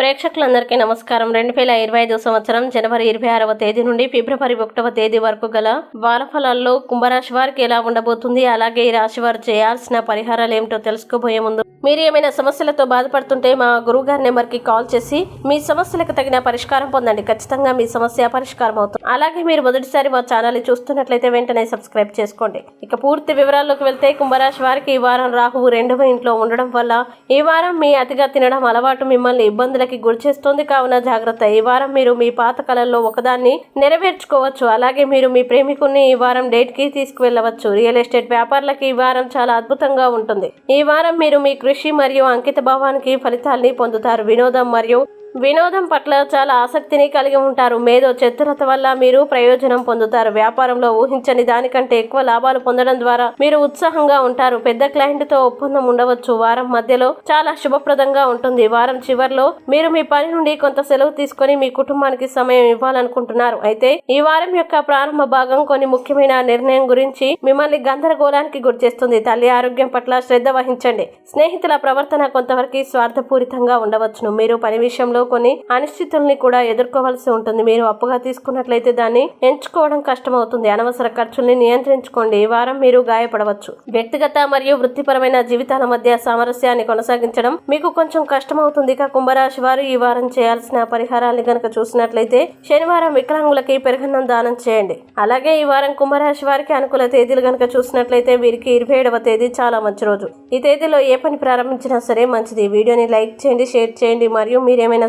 ప్రేక్షకులందరికీ నమస్కారం. రెండు వేల ఇరవై ఐదు సంవత్సరం జనవరి ఇరవై ఆరవ తేదీ నుండి ఫిబ్రవరి ఒకటవ తేదీ వరకు గల వారఫలాల్లో కుంభరాశి వారికి ఎలా ఉండబోతుంది అలాగే ఈ రాశి వారు చేయాల్సిన పరిహారాలు ఏమిటో తెలుసుకోబోయే ముందు మీరు ఏమైనా సమస్యలతో బాధపడుతుంటే మా గురువు గారి నెంబర్కి కాల్ చేసి మీ సమస్యలకు తగిన పరిష్కారం పొందండి. ఖచ్చితంగా మీ సమస్య పరిష్కారం అవుతుంది. అలాగే మీరు మొదటిసారి మా ఛానల్ చూస్తున్నట్లయితే వెంటనే సబ్స్క్రైబ్ చేసుకోండి. ఇక పూర్తి వివరాల్లోకి వెళ్తే కుంభరాశి వారికి ఈ వారం రాహువు రెండవ ఇంట్లో ఉండడం వల్ల ఈ వారం మీ అతిగా తినడం అలవాటు మిమ్మల్ని ఇబ్బందులకి గురిచేస్తుంది కావున జాగ్రత్త. ఈ వారం మీరు మీ పాత కళల్లో ఒకదాన్ని నెరవేర్చుకోవచ్చు. అలాగే మీరు మీ ప్రేమికుని ఈ వారం డేట్కి తీసుకువెళ్ళవచ్చు. రియల్ ఎస్టేట్ వ్యాపారులకి ఈ వారం చాలా అద్భుతంగా ఉంటుంది. ఈ వారం మీరు మీ కృషి మరియు అంకిత భావానికి ఫలితాల్ని పొందుతారు. వినోదం మరియు వినోదం పట్ల చాలా ఆసక్తిని కలిగి ఉంటారు. మేధో చతురత వల్ల మీరు ప్రయోజనం పొందుతారు. వ్యాపారంలో ఊహించని దానికంటే ఎక్కువ లాభాలు పొందడం ద్వారా మీరు ఉత్సాహంగా ఉంటారు. పెద్ద క్లయింట్తో ఒప్పందం ఉండవచ్చు. వారం మధ్యలో చాలా శుభప్రదంగా ఉంటుంది. వారం చివర్లో మీరు మీ పని నుండి కొంత సెలవు తీసుకొని మీ కుటుంబానికి సమయం ఇవ్వాలనుకుంటున్నారు. అయితే ఈ వారం యొక్క ప్రారంభ భాగం కొన్ని ముఖ్యమైన నిర్ణయం గురించి మిమ్మల్ని గందరగోళానికి గురిచేస్తుంది తల్లి ఆరోగ్యం పట్ల శ్రద్ధ వహించండి. స్నేహితుల ప్రవర్తన కొంతవరకు స్వార్థపూరితంగా ఉండవచ్చును. మీరు పని విషయంలో కొన్ని అనిశ్చితుల్ని కూడా ఎదుర్కోవాల్సి ఉంటుంది. మీరు అప్పుగా తీసుకున్నట్లయితే దాన్ని ఎంచుకోవడం కష్టమవుతుంది. అనవసర ఖర్చుల్ని నియంత్రించుకోండి. ఈ వారం మీరు గాయపడవచ్చు. వ్యక్తిగత మరియు వృత్తిపరమైన జీవితాల మధ్య సామరస్యాన్ని కొనసాగించడం మీకు కొంచెం కష్టమవుతుంది. ఇక కుంభరాశి వారు ఈ వారం చేయాల్సిన పరిహారాన్ని గనక చూసినట్లయితే శనివారం వికలాంగులకి పెరగన్నం దానం చేయండి. అలాగే ఈ వారం కుంభరాశి వారికి అనుకూల తేదీలు గనక చూసినట్లయితే వీరికి ఇరవై ఏడవ తేదీ చాలా మంచి రోజు. ఈ తేదీలో ఏ పని ప్రారంభించినా సరే మంచిది. వీడియోని లైక్ చేయండి షేర్ చేయండి. మరియు మీరేమైనా